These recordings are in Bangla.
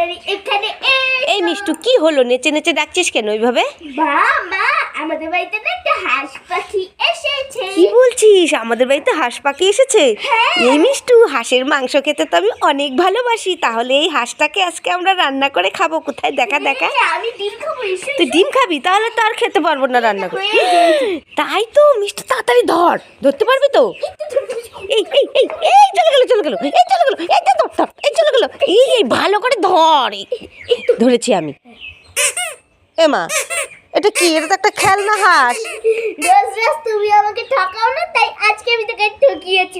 তাড়াতাড়ি এখানে এই মিষ্টু কি হলো? নেচে নেচে ডাকছিস কেন ওইভাবে? মা আমাদের বাড়িতে না একটা হাঁস পাখি এসেছে। কি বলছিস? আমাদের বাড়িতে হাঁস পাখি এসেছে? এই মিষ্টু হাঁসের মাংস খেতে তো আমি অনেক ভালোবাসি। তাহলে এই হাঁসটাকে আজকে আমরা রান্না করে খাব। কোথায়? দেখা দেখা। হ্যাঁ, আমি ডিম খাব তুই ডিম খাবি? তাহলে তো আর খেতে পারব না রান্না করে। তাই তো মিষ্টি তাড়াতাড়ি ধর। ধরতে পারবি তো? এই এই এই এই চলে গেল চলে গেল। এই চলে গেল। এই ধর ধর। এই চলে গেল। এই এই ভালো করে ধর ধরেছি আমি। এ মা এটা কি? এটা তো একটা খেলনা হাঁস রোজ রোজ তুমি আমাকে ঠকাও না তাই আজকে আমি তোকে ঠকিয়েছি।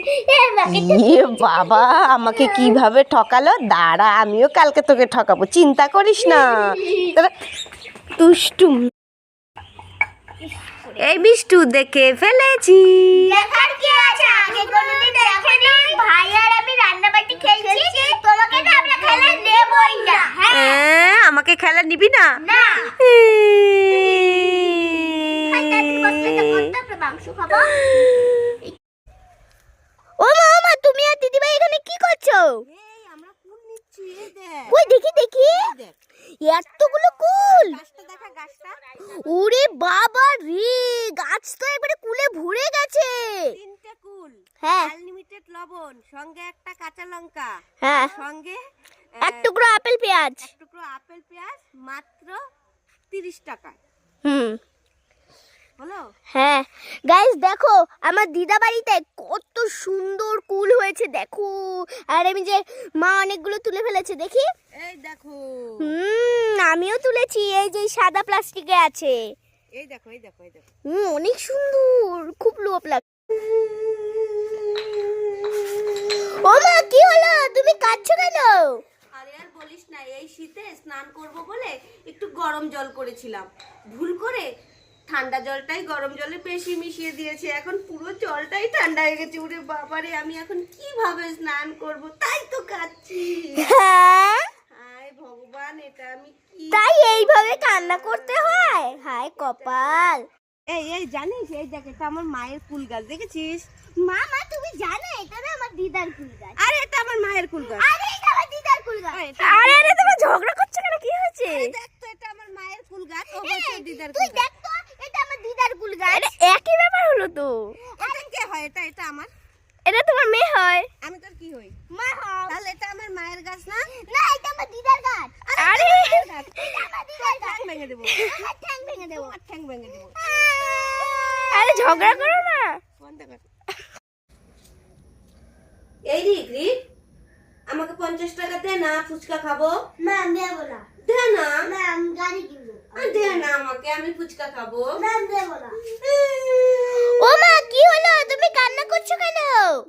ইয়ে বাবা আমাকে কীভাবে ঠকালো? দাঁড়া আমিও কালকে তোকে ঠকাবো চিন্তা করিস না। দুষ্টুম এই মিষ্টু দেখে ফেলেছি। দেখার কি আছে? আগে কোনোদিন দেখেনি ভাই আর আমি রান্না বাটি খেলছি। তোমাকে না আমরা খেলা নেবই না হ্যাঁ হ্যাঁ, আমাকে খেলা নিবি না। ও মা ও মা তুমি আর দিদিভাই এখানে কি করছ? কই দেখি দেখি। এতগুলো কুল। ওরে বাবা রে গাছ তো একবারে কুলে ভরে গেছে। তিনটে কুল হ্যাঁ। আনলিমিটেড লবণ সঙ্গে একটা কাঁচা লঙ্কা হ্যাঁ। সঙ্গে এক টুকরো আপেল পেঁয়াজ। আপেল পেঁয়াজ মাত্র তিরিশ টাকা। হুম। হলো? হ্যাঁ। গাইস দেখো আমার দিদা বাড়িতে কত সুন্দর কুল হয়েছে দেখো। আর আমি যে মা অনেকগুলো তুলে ফেলেছে দেখি। এই দেখো। হুম আমিও তুলেছি এই যে সাদা প্লাস্টিকে আছে। এই দেখো এই দেখো এই দেখো। হুম অনেক সুন্দর খুব লোভ লাগ ও মা কি হলো? তুমি কাঁদছো কেন? বলিস না এই শীতে স্নান করব বলে একটু গরম জল করেছিলাম। ভুল করে ঠান্ডা জলটাই গরম জলে বেশি মিশিয়ে দিয়েছে। এখন পুরো জলটাই ঠান্ডা হয়ে গেছে। ওরে বাবারে আমি এখন কীভাবে স্নান করব? তাই তো কাচ্ছি হ্যাঁ? হায় ভগবান এটা আমি কি তাই এইভাবে কান্না করতে হয়? হায় কপাল। এই এই জানিস এই দেখ আমার মায়ের কুল গাছ দেখেছিস? মা মা তুমি জানো এটা না আমার দিদার কুল গাছ। আরে এটা আমার মায়ের কুল গাছ। আরে এটা আমার দিদার কুল গাছ আরে, আরে ঝগড়া করছ কেন? কি হয়েছে? দেখ তো এটা আমার মায়ের কুল গাছ ও দিদার তুই গাছ দেখ তো এটা আমার দিদার কুল গাছ এটা একই ব্যাপার হলো তো। এটা কে হয়? এটা এটা আমার। এটা তোমার মেয়ে হয়। আমি তোর কি হই? মা হয় তাহলে এটা আমার মায়ের গাছ না? না এটা আমার দিদার গাছ। আরে এটা আমার দিদার গাছ। ঠ্যাং ভেঙে দেবো। ঠ্যাং ভেঙে দেবো। ঠ্যাং ভেঙে দেবো। আরে ঝগড়া করো না বন্ধ কর এই রিক রিক আমাকে পঞ্চাশ টাকা দে না ফুচকা খাব। না দেবো না। দে না? না আমি গাড়ি কিনবো। দে না আমাকে আমি ফুচকা খাব। না দেবো না। ও মা কি হলো? তুমি কান্না করছ কেন?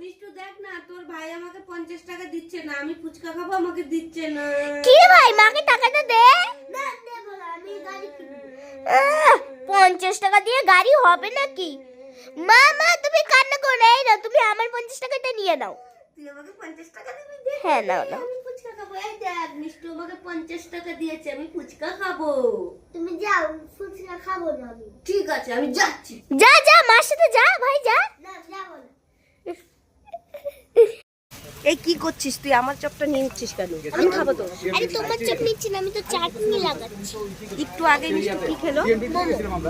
মিষ্টু দেখ না তোর ভাই আমাকে পঞ্চাশ টাকা দিচ্ছে না। আমি ফুচকা খাব আমাকে দিচ্ছে না। কি ভাই? মাকে টাকাটা দে। না দেবো না আমি গাড়ি পঞ্চাশ টাকা দিয়ে গাড়ি হবে নাকি? মা মা তুমি কান্না করো এই না তুমি আমার পঞ্চাশ টাকাটা নিয়ে নাও। তুই আমাকে পঞ্চাশ টাকা দিবি? হ্যাঁ নাও নাও। আমি ফুচকা খাব। এই দেখ মিষ্টু আমাকে পঞ্চাশ টাকা দিয়েছে আমি ফুচকা খাব। তুমি যাও ফুচকা খাব না আমি। ঠিক আছে আমি যাচ্ছি। যা যা মার সাথে যা ভাই যা না যাব না এই কি করছিস তুই? আমার চপটা নিয়ে নিচ্ছিস কেন? আমি খাব তো। আরে তোমার চোখ নিচ্ছি না আমি তো চাটনি লাগাচ্ছি। একটু আগে মিষ্টি কি খেলো?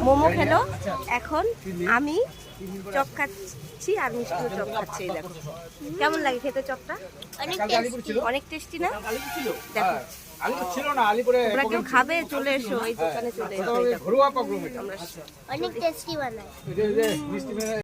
মোমো খেলো। এখন আমি চপ খাচ্ছি আর মিষ্টিও চপ খাচ্ছে এই দেখো। কেমন লাগে খেতে চপটা? অনেক অনেক টেস্টি না? দেখো। হ্যাঁ, তোমরা কেউ খাবে? চলে এসো এই দোকানে চলে এসো ঘরোয়া অনেক টেস্টি বানায়।